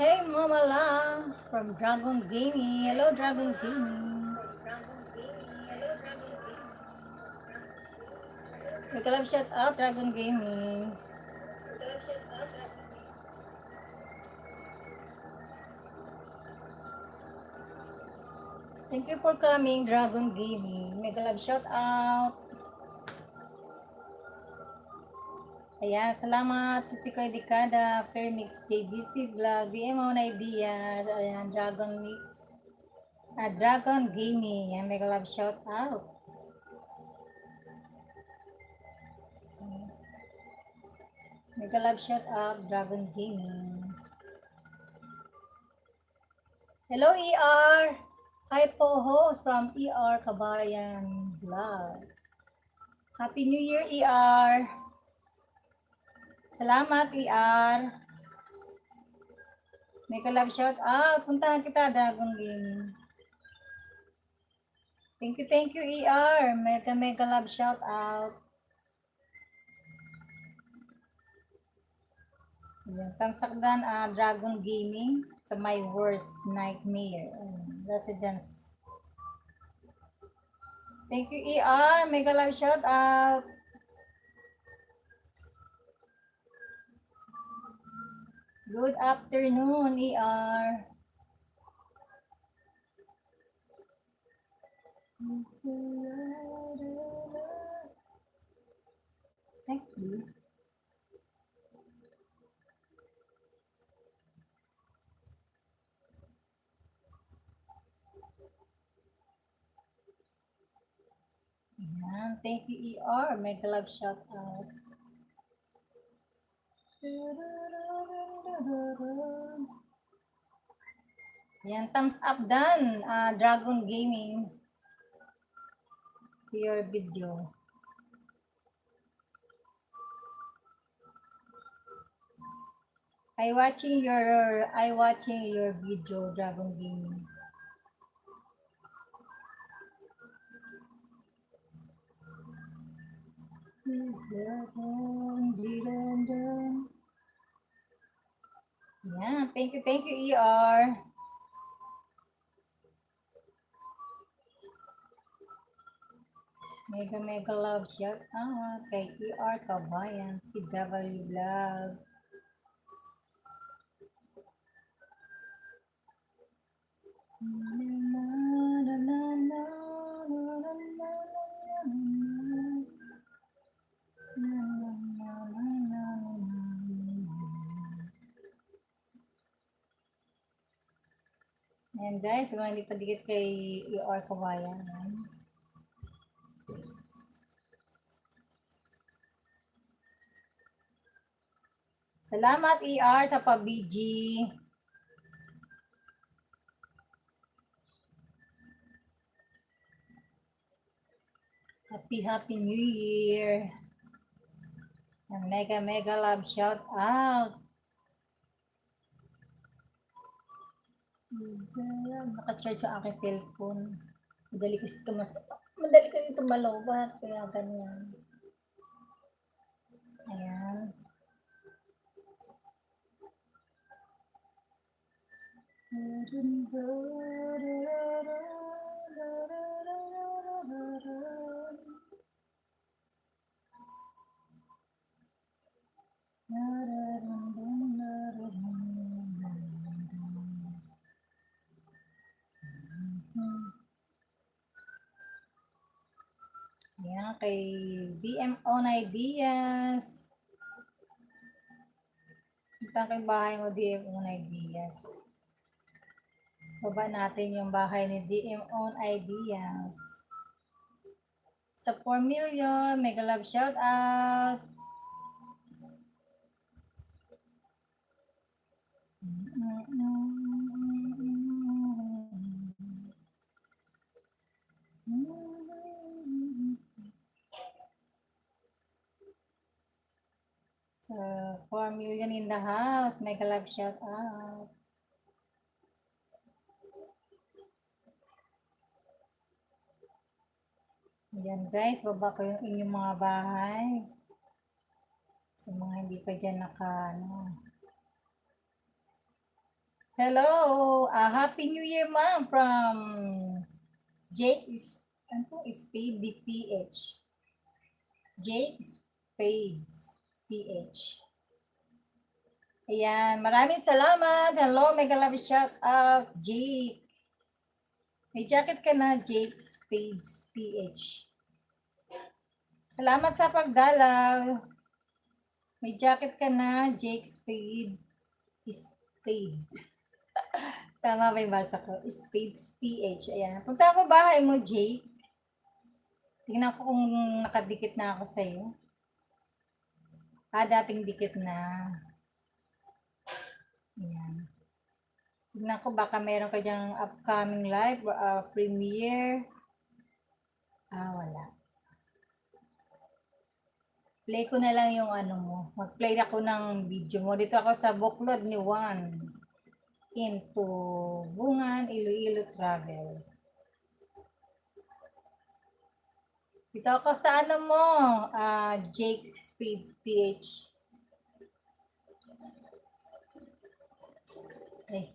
Hey Mama La from Dragon Gaming. Hello Dragon Gaming. May kalab shout out Dragon Gaming. Thank you for coming Dragon Gaming. May kalab shout out. Ayan, salamat sa Sikoy Dekada, Fairmix JDC Vlog, BMO na idea, ayan, Dragon Mix, ah, Dragon Gaming, ayan, mega love shout out. Mega love shout out, Dragon Gaming. Hello ER! Hi po host from ER Kabayan Vlog. Happy New Year ER! Salamat, ER. May kalab shout out. Puntahan kita, Dragon Gaming. Thank you, thank you, ER. Mega, mega love shout out. Yan, Tamsakdan, ah, Dragon Gaming sa my worst nightmare. Ayan, Residence. Thank you, ER. Mega love shout out. Good afternoon, ER. Thank you. Yan. Thank you, ER. Mega love shout out. Yan, thumbs up dan, ah, Dragon Gaming. Your video. I watching your I watching your video, Dragon Gaming. Yeah, thank you, thank you, ER. Mega mega love shout out kay ER Kabayan, PW Vlog. Ayan guys, kung hindi pa dikit kay ER Kabayan. ayan. Salamat ER sa pa-BG. Happy Happy New Year. And mega mega love shout out. Naka-charge sa aking cellphone. Madali kasi tumas madali kasi tumalobat. Kaya ganyan. Ayan. Ayan, kay DMO na Diaz. Punta kay bahay mo, DMO na Diaz. Baba natin yung bahay ni DM Own Ideas. Sa 4 million, mega love shout out. Uh, 4 million in the house. Mega love shout out. Ayan guys, baba ko yung inyong mga bahay. Sa mga hindi pa dyan naka, ano. Hello! ah Happy New Year, ma'am, from Jake is, ano Spade DPH. Jake Spades PH. Ayan, maraming salamat. Hello, mega love shout out, Jake. May jacket ka na, Jake Spades PH. Salamat sa pagdalaw. May jacket ka na, Jake Spade. Spade. Tama ba yung basa ko? Spades PH. Ayan. Punta ako bahay mo, Jake. Tingnan ko kung nakadikit na ako sa'yo. Ah, dating dikit na. Ayan. Tingnan ko baka meron ka dyang upcoming live or uh, premiere. Ah, wala. Play ko na lang yung ano mo. Mag-play ako ng video mo. Dito ako sa Buklod ni Juan. Into Bungan, Iloilo Travel. Dito ako sa ano mo, ah Jake Speed PH. Eh.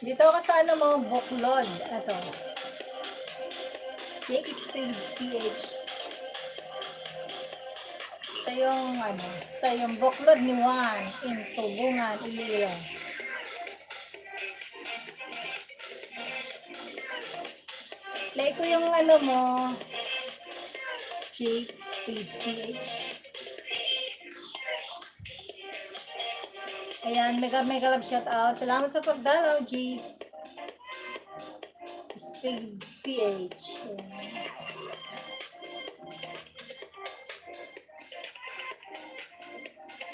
Dito ako sa ano mo, Buklod. Ito. Jake Speed PH. Yung ano, sa yung buklod ni Juan in Tubungan, Iloilo. Play ko yung ano mo, Jake Speed PH. Ayan, mega mega love shout out. Salamat sa pagdalaw, Jake. Speed PH. Ayan.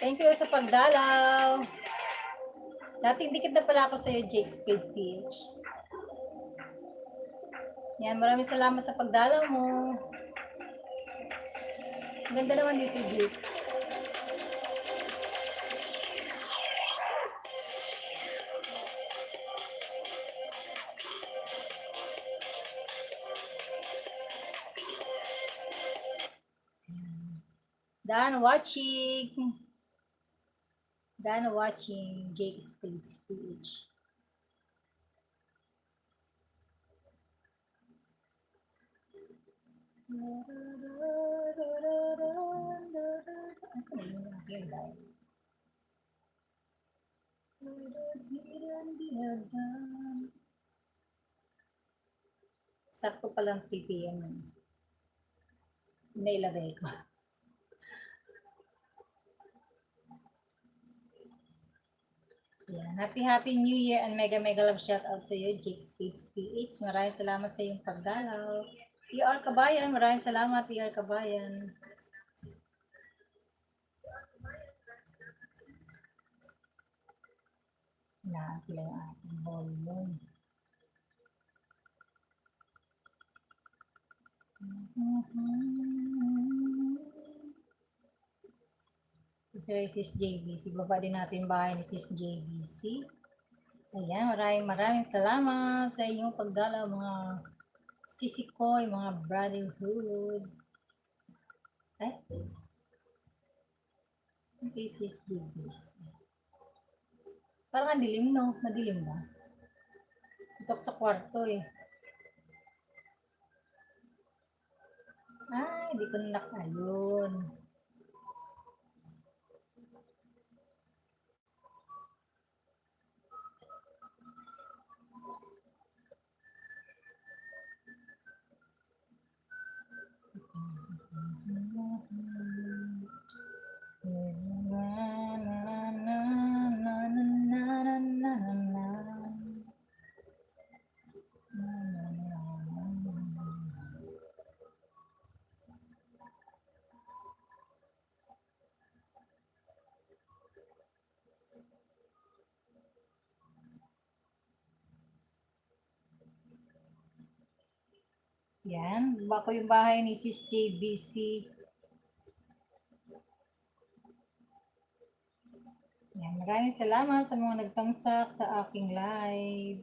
Thank you sa pagdalaw. Dating dikit na pala ako sa iyo, Jake Speed PH. Yan, maraming salamat sa pagdalaw mo. Ganda naman dito, Jake. Done watching. Done watching Jake Speeds PH. Sakto palang PPM. Nailagay ko. Yan. Happy, happy New Year and mega, mega love shout out sa iyo, Jake Speeds PH. Maraming salamat sa iyong pagdalaw. ER Kabayan, maraming salamat, ER Kabayan. Natin lang ang ating volume. Sir, Sis JBC. Baba din natin bahay ni Sis JBC. Ayan, maraming maraming salamat sa inyong pagdala mga sisikoy, mga brotherhood. Ay. Okay, Sis JBC. Parang ang dilim, no? Madilim ba? Ito sa kwarto eh. Ay, di ko na nakayun. Yan, baba ko yung bahay ni Sis JBC. Yan, maraming salamat sa mga nagtamsak sa aking live.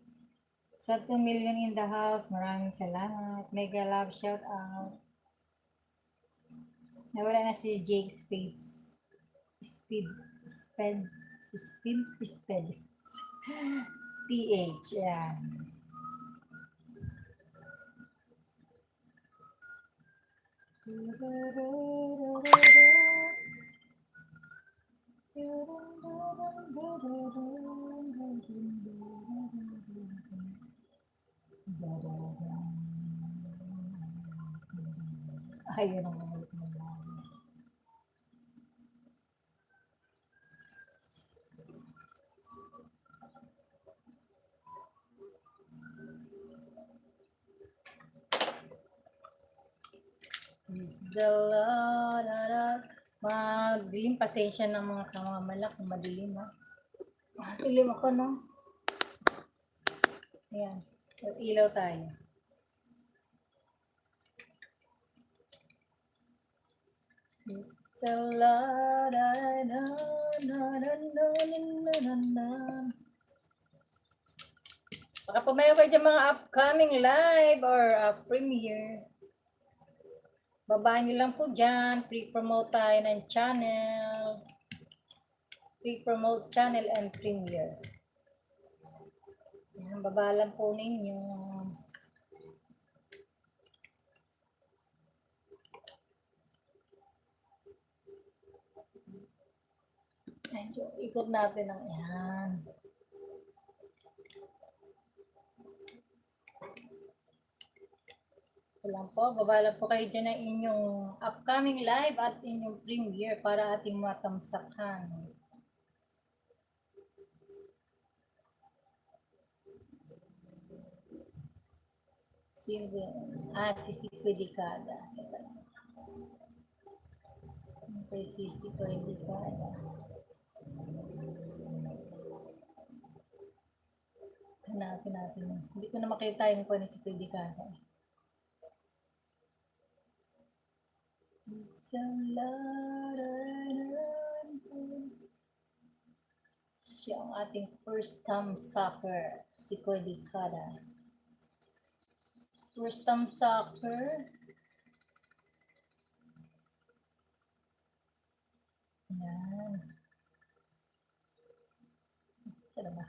Sa 2 million in the house, maraming salamat. Mega love shout out. Nawala na si Jake Spades. Speed, speed, speed, speed. PH, yan. Ayun. ang mga Is the Lord our Madilim, pasensya ng mga kamamala kung madilim ha. Madilim ako no. Ayan. Ilaw tayo. Is the Lord I know, na na na na na na Baka pa mayroon kayo mga upcoming live or uh, premiere. Babaan niyo lang po dyan. Pre-promote tayo ng channel. Pre-promote channel and premiere. Yan, baba lang po ninyo. Medyo ikot natin ang yan. Lang po, baba lang po kayo dyan ng inyong upcoming live at inyong premiere para ating matamsakan. Sino? Ah, si Siko Delicada. Okay, si Siko Delicada. Hanapin natin. Hindi ko na makita yung ano si Siko Delicada. Siya ang ating first time soccer, si Cody Kada. First time soccer. Yan. Ano ba?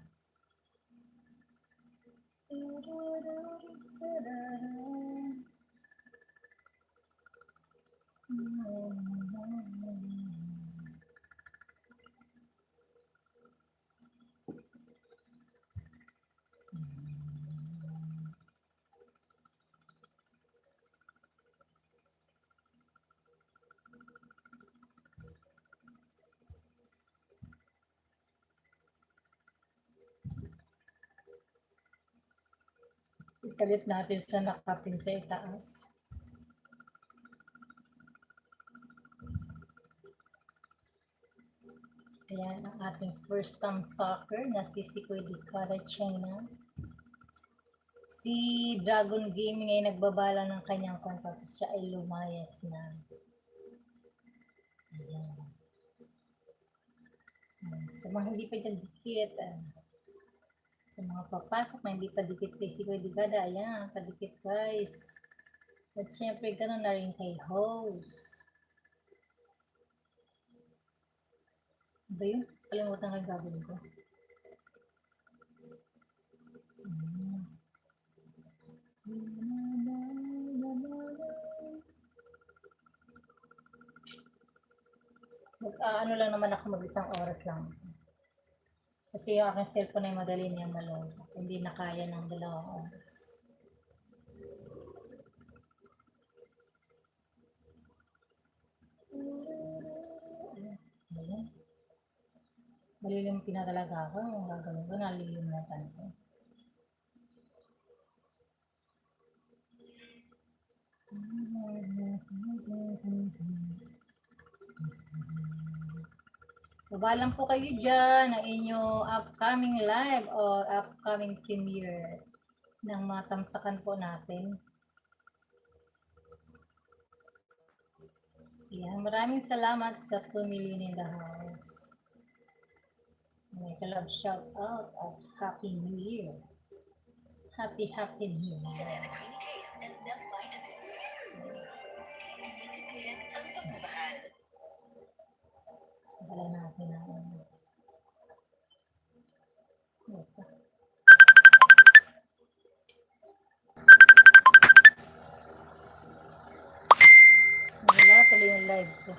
Ipalit natin sa nakapin sa itaas. Ayan ang ating first time soccer na si Sikoy Dikara China. Si Dragon Gaming ay nagbabala ng kanyang contract. Siya ay lumayas na. Ayan. Sa mga hindi pa dyan dikit, ah, sa mga papasok na hindi pa dikit kay Sikoy Digada, ayan, kadikit guys. At syempre, ganun na rin kay host. Ba yun? Kalimutan ka gagawin ko. Hmm. Mag-ano lang naman ako mag-isang oras lang. Kasi yung aking cellphone ay madali niyang maloko. Hindi na kaya ng dalawang oras. Ayan. Malilim pinatalaga ako. Yung gagawin ko, nalilimatan ko. Baba Babalang po kayo dyan ng inyong upcoming live o upcoming premiere ng mga tamsakan po natin. Yan, maraming salamat sa tumilin in the house. May love shout out at Happy New Year. Happy, Happy New Year. pala natin ang ano. Wala pala yung live ko.